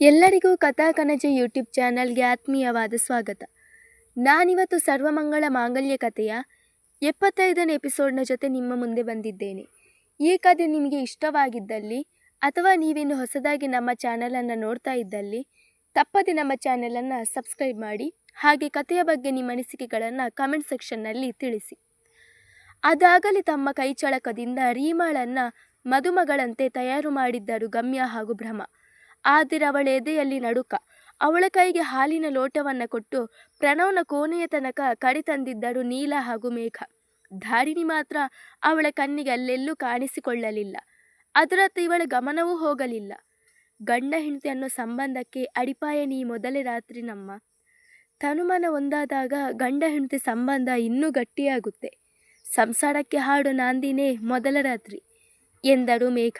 ಎಲ್ಲರಿಗೂ ಕಥಾ ಕನಜ ಯೂಟ್ಯೂಬ್ ಚಾನಲ್ಗೆ ಆತ್ಮೀಯವಾದ ಸ್ವಾಗತ. ನಾನಿವತ್ತು ಸರ್ವಮಂಗಳ ಮಾಂಗಲ್ಯ ಕಥೆಯ ಎಪ್ಪತ್ತೈದನೇ ಎಪಿಸೋಡ್ನ ಜೊತೆ ನಿಮ್ಮ ಮುಂದೆ ಬಂದಿದ್ದೇನೆ. ಈ ಕಥೆ ನಿಮಗೆ ಇಷ್ಟವಾಗಿದ್ದಲ್ಲಿ ಅಥವಾ ನೀವಿನ್ನು ಹೊಸದಾಗಿ ನಮ್ಮ ಚಾನಲನ್ನು ನೋಡ್ತಾ ಇದ್ದಲ್ಲಿ, ತಪ್ಪದೆ ನಮ್ಮ ಚಾನಲನ್ನು ಸಬ್ಸ್ಕ್ರೈಬ್ ಮಾಡಿ, ಹಾಗೆ ಕಥೆಯ ಬಗ್ಗೆ ನಿಮ್ಮ ಅನಿಸಿಕೆಗಳನ್ನು ಕಮೆಂಟ್ ಸೆಕ್ಷನ್ನಲ್ಲಿ ತಿಳಿಸಿ. ಅದಾಗಲೇ ತಮ್ಮ ಕೈಚಳಕದಿಂದ ರೀಮಾಳನ್ನು ಮದುಮಗಳಂತೆ ತಯಾರು ಮಾಡಿದ್ದರು ಗಮ್ಯ ಹಾಗೂ ಭ್ರಮ. ಆದರೆ ಅವಳ ಎದೆಯಲ್ಲಿ ನಡುಕ. ಅವಳ ಕೈಗೆ ಹಾಲಿನ ಲೋಟವನ್ನು ಕೊಟ್ಟು ಪ್ರಣವ್ನ ಕೋಣೆಯ ತನಕ ಕಡಿ ತಂದಿದ್ದರು ನೀಲ ಹಾಗೂ ಮೇಘ. ಧಾರಿಣಿ ಮಾತ್ರ ಅವಳ ಕಣ್ಣಿಗೆ ಅಲ್ಲೆಲ್ಲೂ ಕಾಣಿಸಿಕೊಳ್ಳಲಿಲ್ಲ. ಅದರತ್ತ ಇವಳ ಗಮನವೂ ಹೋಗಲಿಲ್ಲ. ಗಂಡ ಹೆಂಡತಿ ಅನ್ನೋ ಸಂಬಂಧಕ್ಕೆ ಅಡಿಪಾಯ ನೀ ಮೊದಲೇ ರಾತ್ರಿ ನಮ್ಮ. ತನುಮನ ಒಂದಾದಾಗ ಗಂಡ ಹೆಂಡತಿ ಸಂಬಂಧ ಇನ್ನೂ ಗಟ್ಟಿಯಾಗುತ್ತೆ. ಸಂಸಾರಕ್ಕೆ ಹಾಡು ನಾಂದಿನೇ ಮೊದಲ ರಾತ್ರಿ, ಎಂದರು ಮೇಘ.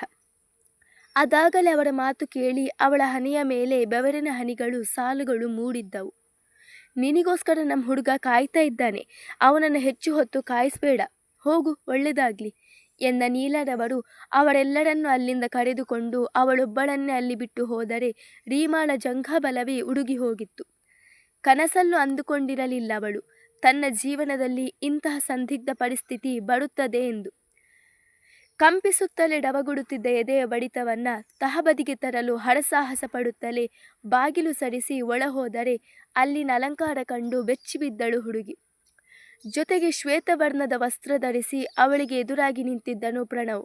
ಅದಾಗಲೇ ಅವರ ಮಾತು ಕೇಳಿ ಅವಳ ಹನಿಯ ಮೇಲೆ ಬೆವರಿನ ಹನಿಗಳು, ಸಾಲುಗಳು ಮೂಡಿದ್ದವು. ನಿನಗೋಸ್ಕರ ನಮ್ಮ ಹುಡುಗ ಕಾಯ್ತಾ ಇದ್ದಾನೆ. ಅವನನ್ನು ಹೆಚ್ಚು ಹೊತ್ತು ಕಾಯಿಸಬೇಡ. ಹೋಗು ಒಳ್ಳೆಯದಾಗ್ಲಿ ಎಂದ ನೀಲರವರು ಅವರೆಲ್ಲರನ್ನು ಅಲ್ಲಿಂದ ಕರೆದುಕೊಂಡು ಅವಳೊಬ್ಬಳನ್ನೇ ಅಲ್ಲಿ ಬಿಟ್ಟು ಹೋದರೆ ರೀಮಾಳ ಜಂಘಬಲವೇ ಉಡುಗಿ ಹೋಗಿತ್ತು. ಕನಸಲ್ಲೂ ಅಂದುಕೊಂಡಿರಲಿಲ್ಲ ಅವಳು ತನ್ನ ಜೀವನದಲ್ಲಿ ಇಂತಹ ಸಂದಿಗ್ಧ ಪರಿಸ್ಥಿತಿ ಬರುತ್ತದೆ ಎಂದು. ಕಂಪಿಸುತ್ತಲೇ ಡವಗುಡುತ್ತಿದ್ದ ಎದೆಯ ಬಡಿತವನ್ನ ತಹಬದಿಗೆ ತರಲು ಹರಸಾಹಸ ಪಡುತ್ತಲೇ ಬಾಗಿಲು ಸರಿಸಿ ಒಳಹೋದರೆ ಅಲ್ಲಿನ ಅಲಂಕಾರ ಕಂಡು ಬೆಚ್ಚಿಬಿದ್ದಳು ಹುಡುಗಿ. ಜೊತೆಗೆ ಶ್ವೇತವರ್ಣದ ವಸ್ತ್ರ ಧರಿಸಿ ಅವಳಿಗೆ ಎದುರಾಗಿ ನಿಂತಿದ್ದನು ಪ್ರಣವ್.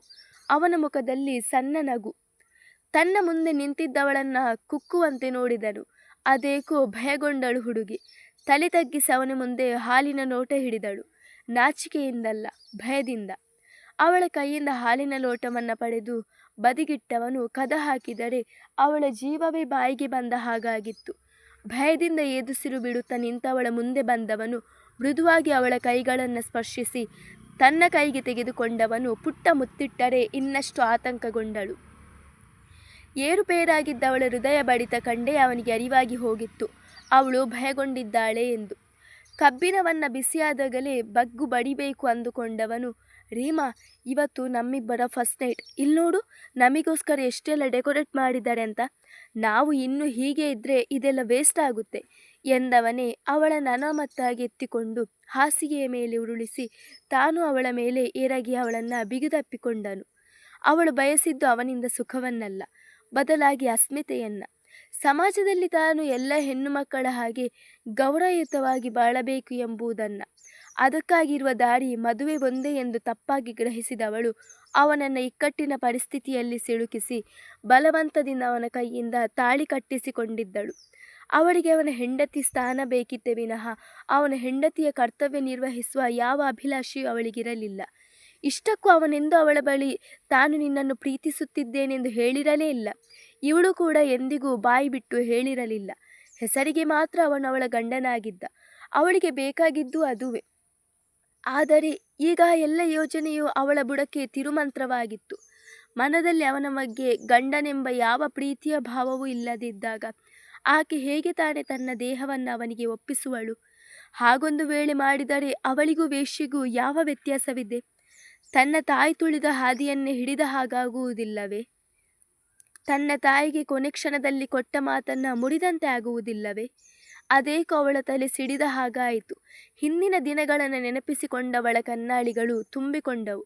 ಅವನ ಮುಖದಲ್ಲಿ ಸಣ್ಣ ನಗು. ತನ್ನ ಮುಂದೆ ನಿಂತಿದ್ದವಳನ್ನ ಕುಕ್ಕುವಂತೆ ನೋಡಿದನು. ಅದೇಕೋ ಭಯಗೊಂಡಳು ಹುಡುಗಿ. ತಲೆ ತಗ್ಗಿಸಿ ಅವನ ಮುಂದೆ ಹಾಲಿನ ನೋಟ ಹಿಡಿದಳು. ನಾಚಿಕೆಯಿಂದಲ್ಲ, ಭಯದಿಂದ. ಅವಳ ಕೈಯಿಂದ ಹಾಲಿನ ಲೋಟವನ್ನು ಪಡೆದು ಬದಿಗಿಟ್ಟವನು ಕದ ಹಾಕಿದರೆ ಅವಳ ಜೀವವೇ ಬಾಯಿಗೆ ಬಂದ ಹಾಗಾಗಿತ್ತು. ಭಯದಿಂದ ಏದುಸಿರು ಬಿಡುತ್ತಾ ನಿಂತವಳ ಮುಂದೆ ಬಂದವನು ಮೃದುವಾಗಿ ಅವಳ ಕೈಗಳನ್ನು ಸ್ಪರ್ಶಿಸಿ ತನ್ನ ಕೈಗೆ ತೆಗೆದುಕೊಂಡವನು ಪುಟ್ಟ ಮುತ್ತಿಟ್ಟರೆ ಇನ್ನಷ್ಟು ಆತಂಕಗೊಂಡಳು. ಏರುಪೇರಾಗಿದ್ದ ಅವಳ ಹೃದಯ ಬಡಿತ ಕಂಡೇ ಅವನಿಗೆ ಅರಿವಾಗಿ ಹೋಗಿತ್ತು. ಅವಳು ಭಯಗೊಂಡಿದ್ದಾಳೆ ಎಂದು. ಕಬ್ಬಿನವನ್ನು ಬಿಸಿಯಾದಾಗಲೇ ಬಗ್ಗು ಬಡಿಬೇಕು ಅಂದುಕೊಂಡವನು ರೀಮಾ, ಇವತ್ತು ನಮ್ಮಿಬ್ಬರ ಫಸ್ಟ್ ನೈಟ್ ಇಲ್ಲಿ ನೋಡು, ನಮಗೋಸ್ಕರ ಎಷ್ಟೆಲ್ಲ ಡೆಕೋರೇಟ್ ಮಾಡಿದ್ದಾರೆ ಅಂತ. ನಾವು ಇನ್ನೂ ಹೀಗೆ ಇದ್ದರೆ ಇದೆಲ್ಲ ವೇಸ್ಟ್ ಆಗುತ್ತೆ ಎಂದವನೇ ಅವಳ ನನಾಮತ್ತಾಗಿ ಎತ್ತಿಕೊಂಡು ಹಾಸಿಗೆಯ ಮೇಲೆ ಉರುಳಿಸಿ ತಾನು ಅವಳ ಮೇಲೆ ಎರಗಿ ಅವಳನ್ನು ಬಿಗಿದಪ್ಪಿಕೊಂಡನು. ಅವಳು ಬಯಸಿದ್ದು ಅವನಿಂದ ಸುಖವನ್ನಲ್ಲ, ಬದಲಾಗಿ ಅಸ್ಮಿತೆಯನ್ನ. ಸಮಾಜದಲ್ಲಿ ತಾನು ಎಲ್ಲ ಹೆಣ್ಣು ಮಕ್ಕಳ ಹಾಗೆ ಗೌರವಯುತವಾಗಿ ಬಾಳಬೇಕು ಎಂಬುದನ್ನು. ಅದಕ್ಕಾಗಿರುವ ದಾರಿ ಮದುವೆ ಒಂದೇ ಎಂದು ತಪ್ಪಾಗಿ ಗ್ರಹಿಸಿದವಳು. ಅವನನ್ನು ಇಕ್ಕಟ್ಟಿನ ಪರಿಸ್ಥಿತಿಯಲ್ಲಿ ಸಿಲುಕಿಸಿ ಬಲವಂತದಿಂದ ಅವನ ಕೈಯಿಂದ ತಾಳಿ ಕಟ್ಟಿಸಿಕೊಂಡಿದ್ದಳು. ಅವಳಿಗೆ ಅವನ ಹೆಂಡತಿ ಸ್ಥಾನ ಬೇಕಿತ್ತೆ ವಿನಃ ಅವನ ಹೆಂಡತಿಯ ಕರ್ತವ್ಯ ನಿರ್ವಹಿಸುವ ಯಾವ ಅಭಿಲಾಷೆಯೂ ಅವಳಿಗಿರಲಿಲ್ಲ. ಇಷ್ಟಕ್ಕೂ ಅವನೆಂದು ಅವಳ ಬಳಿ ತಾನು ನಿನ್ನನ್ನು ಪ್ರೀತಿಸುತ್ತಿದ್ದೇನೆಂದು ಹೇಳಿರಲೇ ಇಲ್ಲ. ಇವಳು ಕೂಡ ಎಂದಿಗೂ ಬಾಯಿ ಬಿಟ್ಟು ಹೇಳಿರಲಿಲ್ಲ. ಹೆಸರಿಗೆ ಮಾತ್ರ ಅವನು ಅವಳ ಗಂಡನಾಗಿದ್ದ. ಅವಳಿಗೆ ಬೇಕಾಗಿದ್ದು ಅದುವೇ. ಆದರೆ ಈಗ ಎಲ್ಲ ಯೋಜನೆಯು ಅವಳ ಬುಡಕ್ಕೆ ತಿರುಮಂತ್ರವಾಗಿತ್ತು. ಮನದಲ್ಲಿ ಅವನ ಬಗ್ಗೆ ಗಂಡನೆಂಬ ಯಾವ ಪ್ರೀತಿಯ ಭಾವವೂ ಇಲ್ಲದಿದ್ದಾಗ ಆಕೆ ಹೇಗೆ ತಾನೇ ತನ್ನ ದೇಹವನ್ನು ಅವನಿಗೆ ಒಪ್ಪಿಸುವಳು? ಹಾಗೊಂದು ವೇಳೆ ಮಾಡಿದರೆ ಅವಳಿಗೂ ವೇಶ್ಯೆಗೂ ಯಾವ ವ್ಯತ್ಯಾಸವಿದೆ? ತನ್ನ ತಾಯಿ ತುಳಿದ ಹಾದಿಯನ್ನೇ ಹಿಡಿದ ಹಾಗಾಗುವುದಿಲ್ಲವೇ? ತನ್ನ ತಾಯಿಗೆ ಕೊನೆ ಕ್ಷಣದಲ್ಲಿ ಕೊಟ್ಟ ಮಾತನ್ನು ಮುರಿದಂತೆ ಆಗುವುದಿಲ್ಲವೇ? ಅದೇಕೋ ಅವಳ ತಲೆ ಸಿಡಿದ ಹಾಗಾಯಿತು. ಹಿಂದಿನ ದಿನಗಳನ್ನು ನೆನಪಿಸಿಕೊಂಡವಳ ಕನ್ನಾಳಿಗಳು ತುಂಬಿಕೊಂಡವು.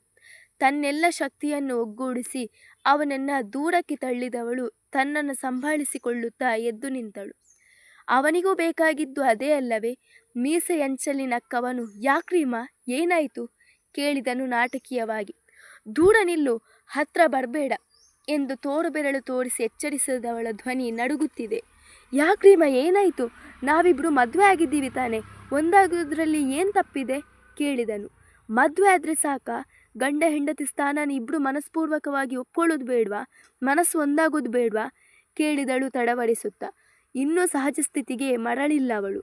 ತನ್ನೆಲ್ಲ ಶಕ್ತಿಯನ್ನು ಒಗ್ಗೂಡಿಸಿ ಅವನನ್ನು ದೂರಕ್ಕೆ ತಳ್ಳಿದವಳು ತನ್ನನ್ನು ಸಂಭಾಳಿಸಿಕೊಳ್ಳುತ್ತಾ ಎದ್ದು ನಿಂತಳು. ಅವನಿಗೂ ಬೇಕಾಗಿದ್ದು ಅದೇ ಅಲ್ಲವೇ ಮೀಸೆಯಂಚಲಿನಕ್ಕವನು ಯಾಕ್ರೀಮ ಏನಾಯಿತು? ಕೇಳಿದನು ನಾಟಕೀಯವಾಗಿ. ದೂರ ನಿಲ್ಲು, ಹತ್ರ ಬರಬೇಡ ಎಂದು ತೋರು ಬೆರಳು ತೋರಿಸಿ ಎಚ್ಚರಿಸಿದವಳ ಧ್ವನಿ ನಡುಗುತ್ತಿದೆ. ಯಾಕ್ರೀಮ ಏನಾಯಿತು? ನಾವಿಬ್ಬರು ಮದುವೆ ಆಗಿದ್ದೀವಿ ತಾನೆ. ಒಂದಾಗೋದ್ರಲ್ಲಿ ಏನು ತಪ್ಪಿದೆ? ಕೇಳಿದನು. ಮದುವೆ ಆದರೆ ಸಾಕ? ಗಂಡ ಹೆಂಡತಿ ಸ್ಥಾನನ ಇಬ್ಬರು ಮನಸ್ಪೂರ್ವಕವಾಗಿ ಒಪ್ಕೊಳ್ಳೋದು ಬೇಡವಾ? ಮನಸ್ಸು ಒಂದಾಗೋದು ಬೇಡವಾ? ಕೇಳಿದಳು ತಡವಡಿಸುತ್ತಾ ಇನ್ನೂ ಸಹಜ ಸ್ಥಿತಿಗೆ ಮರಳಿಲ್ಲ ಅವಳು.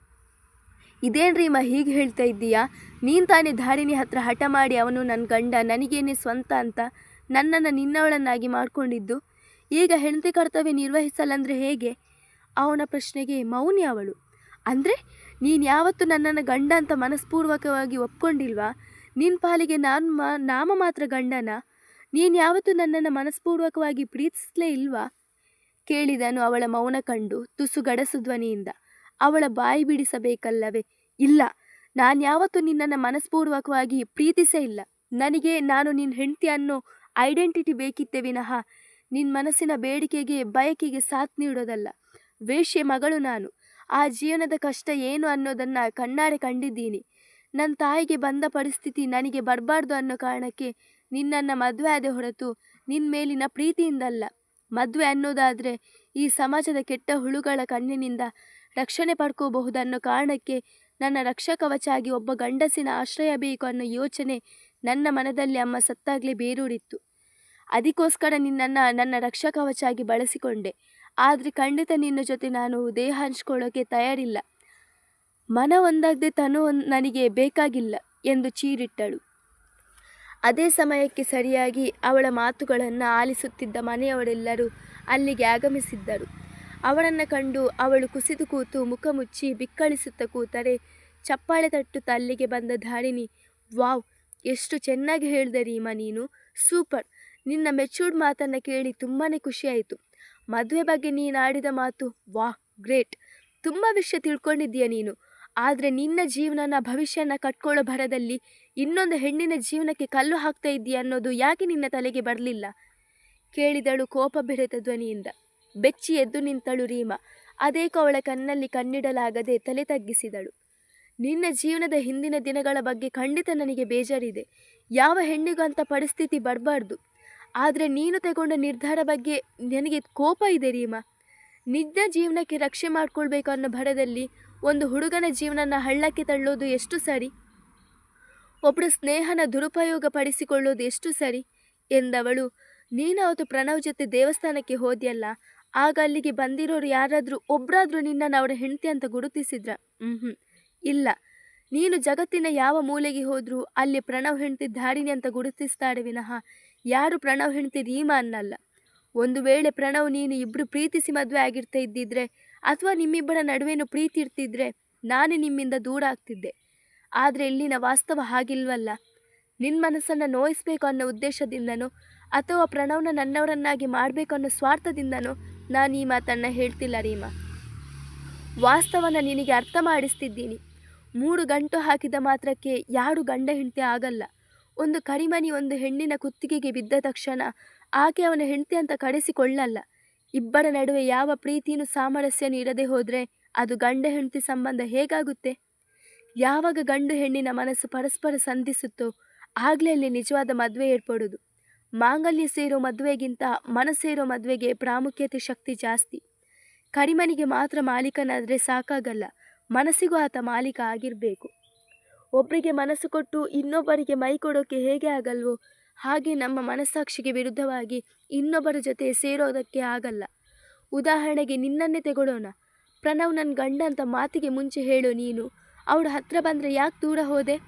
ಇದೇನ್ರೀಮ ಹೀಗೆ ಹೇಳ್ತಾ ಇದ್ದೀಯಾ? ನೀನು ತಾನೇ ಧಾರಿಣಿ ಹತ್ರ ಹಠ ಮಾಡಿ ಅವನು ನನ್ನ ಗಂಡ ನನಗೇನೆ ಸ್ವಂತ ಅಂತ ನನ್ನನ್ನು ನಿನ್ನವಳನ್ನಾಗಿ ಮಾಡಿಕೊಂಡಿದ್ದು? ಈಗ ಹೆಂಡತಿ ಕರ್ತವ್ಯ ನಿರ್ವಹಿಸಲ್ಲಂದ್ರೆ ಹೇಗೆ? ಅವನ ಪ್ರಶ್ನೆಗೆ ಮೌನಿ ಅವಳು. ಅಂದರೆ ನೀನು ಯಾವತ್ತು ನನ್ನನ್ನು ಗಂಡ ಅಂತ ಮನಸ್ಪೂರ್ವಕವಾಗಿ ಒಪ್ಕೊಂಡಿಲ್ವಾ? ನಿನ್ನ ಪಾಲಿಗೆ ನಾನು ಮಾ, ನಾಮ ಮಾತ್ರ ಗಂಡನ? ನೀನು ಯಾವತ್ತು ನನ್ನನ್ನು ಮನಸ್ಪೂರ್ವಕವಾಗಿ ಪ್ರೀತಿಸಲೇ ಇಲ್ವಾ? ಕೇಳಿದನು ಅವಳ ಮೌನ ಕಂಡು ತುಸು ಗಡಸು ಧ್ವನಿಯಿಂದ. ಅವಳ ಬಾಯಿ ಬಿಡಿಸಬೇಕಲ್ಲವೇ? ಇಲ್ಲ. ನಾನು ಯಾವತ್ತು ನಿನ್ನನ್ನು ಮನಸ್ಪೂರ್ವಕವಾಗಿ ಪ್ರೀತಿಸೇ ಇಲ್ಲ. ನನಗೆ ನಾನು ನಿನ್ನ ಹೆಂಡತಿ ಅನ್ನೋ ಐಡೆಂಟಿಟಿ ಬೇಕಿತ್ತೆ ವಿನಃ ನಿನ್ನ ಮನಸ್ಸಿನ ಬೇಡಿಕೆಗೆ ಬಯಕೆಗೆ ಸಾಥ್ ನೀಡೋದಲ್ಲ. ವೇಶ್ಯೆ ಮಗಳು ನಾನು. ಆ ಜೀವನದ ಕಷ್ಟ ಏನು ಅನ್ನೋದನ್ನು ಕಣ್ಣಾರೆ ಕಂಡಿದ್ದೀನಿ. ನನ್ನ ತಾಯಿಗೆ ಬಂದ ಪರಿಸ್ಥಿತಿ ನನಗೆ ಬರಬಾರ್ದು ಅನ್ನೋ ಕಾರಣಕ್ಕೆ ನಿನ್ನನ್ನು ಮದುವೆ ಆದೆ ಹೊರತು ನಿನ್ನ ಮೇಲಿನ ಪ್ರೀತಿಯಿಂದಲ್ಲ. ಮದುವೆ ಅನ್ನೋದಾದರೆ ಈ ಸಮಾಜದ ಕೆಟ್ಟ ಹುಳುಗಳ ಕಣ್ಣಿನಿಂದ ರಕ್ಷಣೆ ಪಡ್ಕೋಬಹುದನ್ನೋ ಕಾರಣಕ್ಕೆ ನನ್ನ ರಕ್ಷಕವಚಾಗಿ ಒಬ್ಬ ಗಂಡಸಿನ ಆಶ್ರಯ ಬೇಕು ಅನ್ನೋ ಯೋಚನೆ ನನ್ನ ಮನದಲ್ಲಿ ಅಮ್ಮ ಸತ್ತಾಗಲೇ ಬೇರೂರಿತ್ತು. ಅದಕ್ಕೋಸ್ಕರ ನಿನ್ನನ್ನು ನನ್ನ ರಕ್ಷಕವಚಾಗಿ ಬಳಸಿಕೊಂಡೆ. ಆದರೆ ಖಂಡಿತ ನಿನ್ನ ಜೊತೆ ನಾನು ದೇಹ ಹಂಚ್ಕೊಳ್ಳೋಕ್ಕೆ ತಯಾರಿಲ್ಲ. ಮನ ಒಂದಾಗದೆ ತನು ನನಗೆ ಬೇಕಾಗಿಲ್ಲ ಎಂದು ಚೀರಿಟ್ಟಳು. ಅದೇ ಸಮಯಕ್ಕೆ ಸರಿಯಾಗಿ ಅವಳ ಮಾತುಗಳನ್ನು ಆಲಿಸುತ್ತಿದ್ದ ಮನೆಯವರೆಲ್ಲರೂ ಅಲ್ಲಿಗೆ ಆಗಮಿಸಿದ್ದರು. ಅವಳನ್ನು ಕಂಡು ಅವಳು ಕುಸಿದು ಕೂತು ಮುಖ ಮುಚ್ಚಿ ಬಿಕ್ಕಳಿಸುತ್ತ ಕೂತರೆ ಚಪ್ಪಾಳೆ ತಟ್ಟು ತಲ್ಲಿಗೆ ಬಂದ ಧಾರಿಣಿ, ವಾವ್, ಎಷ್ಟು ಚೆನ್ನಾಗಿ ಹೇಳಿದೆ ರೀಮಾ ನೀನು. ಸೂಪರ್. ನಿನ್ನ ಮೆಚೂರ್ಡ್ ಮಾತನ್ನು ಕೇಳಿ ತುಂಬಾ ಖುಷಿಯಾಯಿತು. ಮದುವೆ ಬಗ್ಗೆ ನೀನು ಆಡಿದ ಮಾತು, ವಾಹ್, ಗ್ರೇಟ್. ತುಂಬ ವಿಷಯ ತಿಳ್ಕೊಂಡಿದ್ದೀಯ ನೀನು. ಆದರೆ ನಿನ್ನ ಜೀವನನ ಭವಿಷ್ಯನ ಕಟ್ಕೊಳ್ಳೋ ಭರದಲ್ಲಿ ಇನ್ನೊಂದು ಹೆಣ್ಣಿನ ಜೀವನಕ್ಕೆ ಕಲ್ಲು ಹಾಕ್ತಾ ಇದ್ದೀಯ ಅನ್ನೋದು ಯಾಕೆ ನಿನ್ನ ತಲೆಗೆ ಬರಲಿಲ್ಲ? ಕೇಳಿದಳು ಕೋಪ ಬೆರೆತ ಧ್ವನಿಯಿಂದ. ಬೆಚ್ಚಿ ಎದ್ದು ನಿಂತಳು ರೀಮಾ. ಅದೇಕೋ ಅವಳ ಕಣ್ಣಲ್ಲಿ ಕಣ್ಣಿಡಲಾಗದೆ ತಲೆ ತಗ್ಗಿಸಿದಳು. ನಿನ್ನ ಜೀವನದ ಹಿಂದಿನ ದಿನಗಳ ಬಗ್ಗೆ ಖಂಡಿತ ನನಗೆ ಬೇಜಾರಿದೆ. ಯಾವ ಹೆಣ್ಣಿಗೂ ಅಂಥ ಪರಿಸ್ಥಿತಿ ಬರಬಾರ್ದು. ಆದರೆ ನೀನು ತಗೊಂಡ ನಿರ್ಧಾರ ಬಗ್ಗೆ ನನಗೆ ಕೋಪ ಇದೆ ರೀಮಾ. ನಿಜ ಜೀವನಕ್ಕೆ ರಕ್ಷೆ ಮಾಡ್ಕೊಳ್ಬೇಕು ಅನ್ನೋ ಭರದಲ್ಲಿ ಒಂದು ಹುಡುಗನ ಜೀವನನ ಹಳ್ಳಕ್ಕೆ ತಳ್ಳೋದು ಎಷ್ಟು ಸರಿ? ಒಬ್ಬರ ಸ್ನೇಹನ ದುರುಪಯೋಗ ಪಡಿಸಿಕೊಳ್ಳೋದು ಎಷ್ಟು ಸರಿ? ಎಂದವಳು, ನೀನು ಅವತ್ತು ಪ್ರಣವ್ ಜೊತೆ ದೇವಸ್ಥಾನಕ್ಕೆ ಹೋದ್ಯಲ್ಲ, ಆಗ ಅಲ್ಲಿಗೆ ಬಂದಿರೋರು ಯಾರಾದರೂ ಒಬ್ಬರಾದರೂ ನಿನ್ನನ್ನು ಅವರ ಹೆಂಡತಿ ಅಂತ ಗುರುತಿಸಿದ್ರ? ಹ್ಞೂ ಇಲ್ಲ. ನೀನು ಜಗತ್ತಿನ ಯಾವ ಮೂಲೆಗೆ ಹೋದರೂ ಅಲ್ಲಿ ಪ್ರಣವ್ ಹೆಂಡತಿ ಧಾರಿಣಿ ಅಂತ ಗುರುತಿಸ್ತಾಳೆ ವಿನಃ ಯಾರು ಪ್ರಣವ್ ಹೆಂಡತಿ ರೀಮಾ ಅನ್ನಲ್ಲ. ಒಂದು ವೇಳೆ ಪ್ರಣವ್ ನೀನು ಇಬ್ಬರು ಪ್ರೀತಿಸಿ ಮದುವೆ ಆಗಿರ್ತಾ ಇದ್ದಿದ್ರೆ, ಅಥವಾ ನಿಮ್ಮಿಬ್ಬರ ನಡುವೆನೂ ಪ್ರೀತಿ ಇರ್ತಿದ್ರೆ, ನಾನೇ ನಿಮ್ಮಿಂದ ದೂರ ಆಗ್ತಿದ್ದೆ. ಆದರೆ ಇಲ್ಲಿನ ವಾಸ್ತವ ಹಾಗಿಲ್ವಲ್ಲ. ನಿನ್ನ ಮನಸ್ಸನ್ನು ನೋಯಿಸ್ಬೇಕು ಅನ್ನೋ ಉದ್ದೇಶದಿಂದನೋ, ಅಥವಾ ಪ್ರಣವ್ನ ನನ್ನವರನ್ನಾಗಿ ಮಾಡಬೇಕು ಅನ್ನೋ ಸ್ವಾರ್ಥದಿಂದನೋ ನಾನು ಈ ಮಾತನ್ನು ಹೇಳ್ತಿಲ್ಲ ರೀಮಾ. ವಾಸ್ತವನ ನಿನಗೆ ಅರ್ಥ ಮಾಡಿಸ್ತಿದ್ದೀನಿ. ಮೂರು ಗಂಟು ಹಾಕಿದ ಮಾತ್ರಕ್ಕೆ ಯಾರು ಗಂಡ ಹೆಂಡತಿ ಆಗಲ್ಲ. ಒಂದು ಕಡಿಮನಿ ಒಂದು ಹೆಣ್ಣಿನ ಕುತ್ತಿಗೆಗೆ ಬಿದ್ದ ತಕ್ಷಣ ಆಕೆ ಅವನ ಹೆಂಡತಿ ಅಂತ ಕಡೆಸಿಕೊಳ್ಳಲ್ಲ ಇಬ್ಬರ ನಡುವೆ ಯಾವ ಪ್ರೀತಿನೂ ಸಾಮರಸ್ಯನೂ ಇರದೆ ಹೋದರೆ ಅದು ಗಂಡ ಹೆಂಡತಿ ಸಂಬಂಧ ಹೇಗಾಗುತ್ತೆ? ಯಾವಾಗ ಗಂಡು ಹೆಣ್ಣಿನ ಮನಸ್ಸು ಪರಸ್ಪರ ಸಂಧಿಸುತ್ತೋ ಆಗಲೇ ಅಲ್ಲಿ ನಿಜವಾದ ಮದುವೆ ಏರ್ಪಡೋದು ಮಾಂಗಲ್ಯ ಸೇರೋ ಮದುವೆಗಿಂತ ಮನಸ್ಸೇರೋ ಸೇರೋ ಮದುವೆಗೆ ಪ್ರಾಮುಖ್ಯತೆ ಶಕ್ತಿ ಜಾಸ್ತಿ. ಕಡಿಮನಿಗೆ ಮಾತ್ರ ಮಾಲೀಕನಾದರೆ ಸಾಕಾಗಲ್ಲ. ಮನಸ್ಸಿಗೂ ಆತ ಮಾಲೀಕ ಆಗಿರಬೇಕು. ಒಬ್ಬರಿಗೆ ಮನಸ್ಸು ಕೊಟ್ಟು ಇನ್ನೊಬ್ಬರಿಗೆ ಮೈ ಕೊಡೋಕ್ಕೆ ಹೇಗೆ ಆಗಲ್ವೋ? ಹಾಗೆ ನಮ್ಮ ಮನಸ್ಸಾಕ್ಷಿಗೆ ವಿರುದ್ಧವಾಗಿ ಇನ್ನೊಬ್ಬರ ಜೊತೆ ಸೇರೋದಕ್ಕೆ ಆಗಲ್ಲ. ಉದಾಹರಣೆಗೆ ನಿನ್ನನ್ನೇ ತೆಗೊಳ್ಳೋಣ ಪ್ರಣವ್ ನನ್ನ ಗಂಡ ಅಂತ ಮಾತಿಗೆ ಮುಂಚೆ ಹೇಳು ನೀನು. ಅವಳು ಹತ್ರ ಬಂದರೆ ಯಾಕೆ ದೂರ ಹೋದೆ?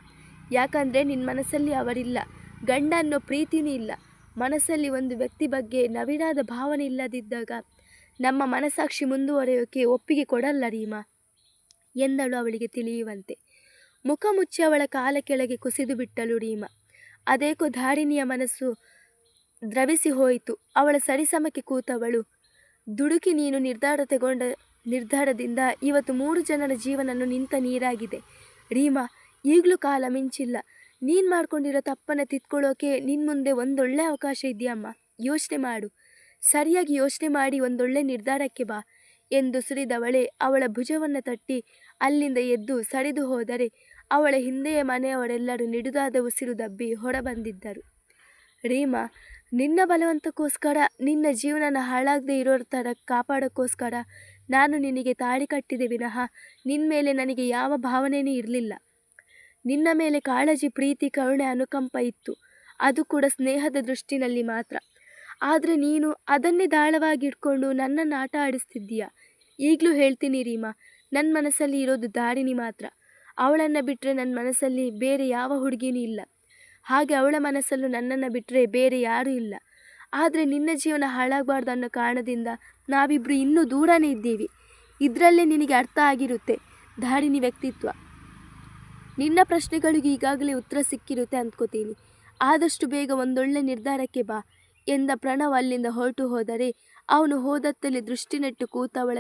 ಯಾಕಂದರೆ ನಿನ್ನ ಮನಸ್ಸಲ್ಲಿ ಅವರಿಲ್ಲ. ಗಂಡ ಅನ್ನೋ ಪ್ರೀತಿನೂ ಇಲ್ಲ. ಮನಸ್ಸಲ್ಲಿ ಒಂದು ವ್ಯಕ್ತಿ ಬಗ್ಗೆ ನವಿರಾದ ಭಾವನೆ ಇಲ್ಲದಿದ್ದಾಗ ನಮ್ಮ ಮನಸ್ಸಾಕ್ಷಿ ಮುಂದುವರೆಯೋಕೆ ಒಪ್ಪಿಗೆ ಕೊಡಲ್ಲ ರೀಮಾ. ಎಂದಳು ಅವಳಿಗೆ ತಿಳಿಯುವಂತೆ. ಮುಖ ಮುಚ್ಚಿ ಅವಳ ಕಾಲ ಕೆಳಗೆ ಕುಸಿದು ಬಿಟ್ಟಳು ರೀಮಾ. ಅದೇಕೋ ಧಾರಿಣಿಯ ಮನಸ್ಸು ದ್ರವಿಸಿ ಹೋಯಿತು. ಅವಳ ಸರಿಸಮಕ್ಕೆ ಕೂತವಳು. ದುಡುಕಿ ನೀನು ನಿರ್ಧಾರ ತಗೊಂಡ, ನಿರ್ಧಾರದಿಂದ ಇವತ್ತು ಮೂರು ಜನರ ಜೀವನನ್ನು ನಿಂತ ನೀರಾಗಿದೆ. ರೀಮಾ, ಈಗಲೂ ಕಾಲ ಮಿಂಚಿಲ್ಲ. ನೀನು ಮಾಡ್ಕೊಂಡಿರೋ ತಪ್ಪನ್ನು ತಿತ್ಕೊಳ್ಳೋಕೆ ನಿನ್ನ ಮುಂದೆ ಒಂದೊಳ್ಳೆ ಅವಕಾಶ ಇದೆಯಮ್ಮ. ಯೋಚನೆ ಮಾಡು. ಸರಿಯಾಗಿ ಯೋಚನೆ ಮಾಡಿ ಒಂದೊಳ್ಳೆ ನಿರ್ಧಾರಕ್ಕೆ ಬಾ ಎಂದು ಸುರಿದವಳೆ ಅವಳ ಭುಜವನ್ನು ತಟ್ಟಿ ಅಲ್ಲಿಂದ ಎದ್ದು ಸರಿದು ಹೋದರೆ ಅವಳ ಹಿಂದೆಯೇ ಮನೆಯವರೆಲ್ಲರೂ ನಿಡುದಾದ ಉಸಿರು ದಬ್ಬಿ ಹೊರಬಂದಿದ್ದರು. ರೀಮಾ, ನಿನ್ನ ಬಲವಂತಕ್ಕೋಸ್ಕರ, ನಿನ್ನ ಜೀವನನ ಹಾಳಾಗದೆ ಇರೋ ಥರ ಕಾಪಾಡೋಕ್ಕೋಸ್ಕರ ನಾನು ನಿನಗೆ ತಾಳಿ ಕಟ್ಟಿದೆ ವಿನಃ ನಿನ್ನ ಮೇಲೆ ನನಗೆ ಯಾವ ಭಾವನೆಯೂ ಇರಲಿಲ್ಲ. ನಿನ್ನ ಮೇಲೆ ಕಾಳಜಿ, ಪ್ರೀತಿ, ಕರುಣೆ, ಅನುಕಂಪ ಇತ್ತು. ಅದು ಕೂಡ ಸ್ನೇಹದ ದೃಷ್ಟಿನಲ್ಲಿ ಮಾತ್ರ. ಆದರೆ ನೀನು ಅದನ್ನೇ ದಾಳವಾಗಿ ಇಟ್ಕೊಂಡು ನನ್ನನ್ನು ಆಟ ಆಡಿಸ್ತಿದ್ದೀಯ? ಈಗಲೂ ಹೇಳ್ತೀನಿ ರೀಮಾ ನನ್ನ ಮನಸ್ಸಲ್ಲಿ ಇರೋದು ದಾರಿಣಿ ಮಾತ್ರ. ಅವಳನ್ನು ಬಿಟ್ಟರೆ ನನ್ನ ಮನಸ್ಸಲ್ಲಿ ಬೇರೆ ಯಾವ ಹುಡುಗಿನೂ ಇಲ್ಲ. ಹಾಗೆ ಅವಳ ಮನಸ್ಸಲ್ಲೂ ನನ್ನನ್ನು ಬಿಟ್ಟರೆ ಬೇರೆ ಯಾರೂ ಇಲ್ಲ. ಆದರೆ ನಿನ್ನ ಜೀವನ ಹಾಳಾಗಬಾರ್ದು ಅನ್ನೋ ಕಾರಣದಿಂದ ನಾವಿಬ್ಬರು ಇನ್ನೂ ದೂರನೇ ಇದ್ದೀವಿ. ಇದರಲ್ಲೇ ನಿನಗೆ ಅರ್ಥ ಆಗಿರುತ್ತೆ ಧಾರಿಣಿ ವ್ಯಕ್ತಿತ್ವ. ನಿನ್ನ ಪ್ರಶ್ನೆಗಳಿಗೆ ಈಗಾಗಲೇ ಉತ್ತರ ಸಿಕ್ಕಿರುತ್ತೆ ಅಂದ್ಕೋತೀನಿ. ಆದಷ್ಟು ಬೇಗ ಒಂದೊಳ್ಳೆ ನಿರ್ಧಾರಕ್ಕೆ ಬಾ, ಎಂದ ಪ್ರಣವ್ ಅಲ್ಲಿಂದ ಹೊರಟು ಹೋದರೆ ಅವನು ಹೋದತ್ತಲ್ಲಿ ದೃಷ್ಟಿ ನೆಟ್ಟು ಕೂತವಳ